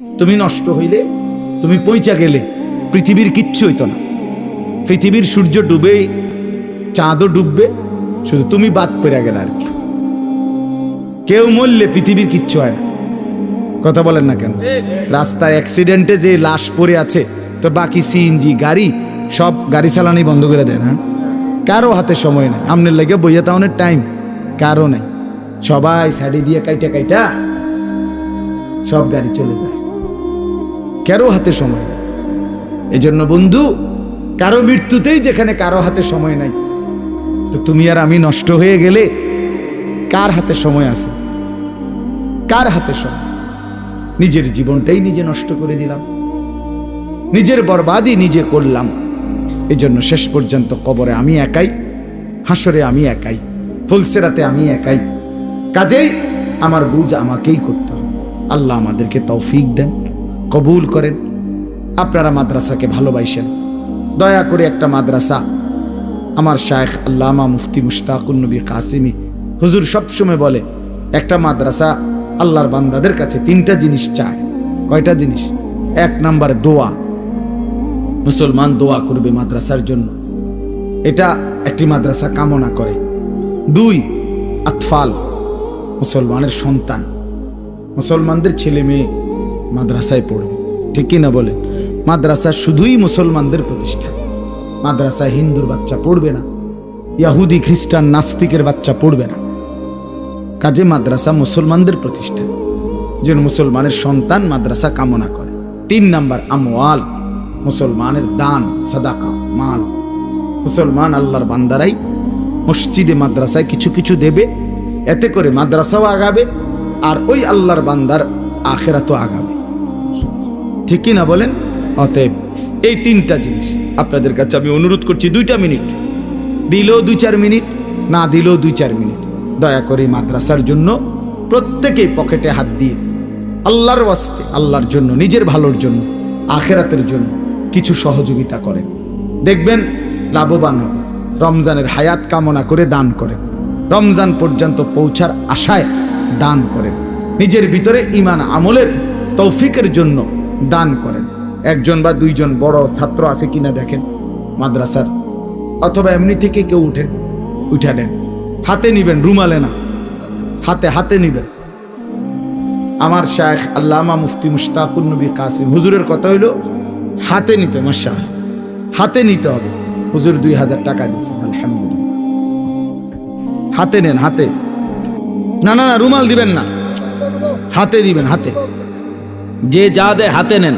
তুমি নষ্ট হইলে, তুমি পইচা গেলে, পৃথিবীর কিচ্ছু হইতো না। পৃথিবীর সূর্য ডুবে চাঁদও ডুববে, শুধু তুমি বাদ পেরে গেলে আর কি। কেউ মরলে পৃথিবীর কিচ্ছু হয় না। কথা বলেন না কেন? রাস্তায় অ্যাক্সিডেন্টে যে লাশ পড়ে আছে, তো বাকি সিএনজি গাড়ি, সব গাড়ি চালানি বন্ধ করে দেয় না। কারও হাতে সময় নেই। আমনের লেগে বইয়া তাহনের টাইম কারও নেই। সবাই শাড়ি দিয়ে কাইটা কাইটা সব গাড়ি চলে যায়। কারও হাতে সময় নেই। এই জন্য বন্ধু, কারও মৃত্যুতেই যেখানে কারও হাতে সময় নাই, তো তুমি আর আমি নষ্ট হয়ে গেলে কার হাতে সময় আছে? কার হাতে সময়? নিজের জীবনটাই নিজে নষ্ট করে দিলাম। নিজের বরবাদই নিজে করলাম। এই জন্য শেষ পর্যন্ত কবরে আমি একাই, হাসরে আমি একাই, ফুলসেরাতে আমি একাই। কাজেই আমার বুঝ আমাকেই করতে হবে। আল্লাহ আমাদেরকে তৌফিক দেন। কবুল করেন। আপনারা মাদ্রাসাকে ভালোবাসেন। দয়া করে একটা মাদ্রাসা। আমার শায়েখ আল্লামা মুফতি মুশতাকুন নবী কাসিমি হুজুর সবসময় বলে, একটা মাদ্রাসা আল্লাহর বান্দাদের কাছে তিনটা জিনিস চায়। কয়টা জিনিস? এক নাম্বার দোয়া। মুসলমান দোয়া করবে মাদ্রাসার জন্য। এটা একটি মাদ্রাসা কামনা করে। দুই, আতফাল, মুসলমানের সন্তান। মুসলমানদের ছেলে মেয়ে মাদ্রাসায় পড়বে। ঠিক কি না বলে? মাদ্রাসা শুধুই মুসলমানদের প্রতিষ্ঠান মাদ্রাসায় হিন্দুর বাচ্চা পড়বে না। ইয়াহুদি, খ্রিস্টান, নাস্তিকের বাচ্চা পড়বে না। কাজে মাদ্রাসা মুসলমানদের প্রতিষ্ঠান যেন মুসলমানের সন্তান মাদ্রাসা কামনা করে। তিন নাম্বার, আমওয়াল। মুসলমানের দান, সাদাকা, মাল। মুসলমান আল্লাহর বান্দারাই মসজিদে মাদ্রাসায় কিছু কিছু দেবে। এতে করে মাদ্রাসাও আগাবে আর ওই আল্লাহর বান্দার আখেরাতও আগাবে। ঠিকই না বলেন? অতএব এই তিনটা জিনিস আপনাদের কাছে আমি অনুরোধ করছি, দুইটা মিনিট। দিলেও দুই চার মিনিট, না দিলেও দুই চার মিনিট। দয়া করে মাদ্রাসার জন্য প্রত্যেকেই পকেটে হাত দিয়ে আল্লাহর ওয়াস্তে, আল্লাহর জন্য, নিজের ভালোর জন্য, আখেরাতের জন্য কিছু সহযোগিতা করেন। দেখবেন লাভবান রমজানের হায়াত কামনা করে দান করেন, রমজান পর্যন্ত পৌঁছার আশায় দান করেন। নিজের ভিতরে ইমান আমলের তৌফিকের জন্য দান করেন। একজন বা দুইজন বড় ছাত্র আছে কিনা দেখেন মাদ্রাসার। অথবা এমনি থেকে কেউ উঠেন উঠে নেন হাতে নিবেন, রুমালে না। হাতে হাতে নিবেন। আমার শায়েখ আল্লামা মুফতি মুশতাকুর নবী কাসিম, হুজুরের কথা হইল, হাতে নিতে মাসা হাতে নিতে হবে। হুজুর দুই হাজার টাকা দিয়েছেন আলহামদুলিল্লাহ। হাতে নেন, হাতে। না না না, রুমাল দিবেন না। হাতে দিবেন, হাতে। যে যা দেয় হাতে নেন।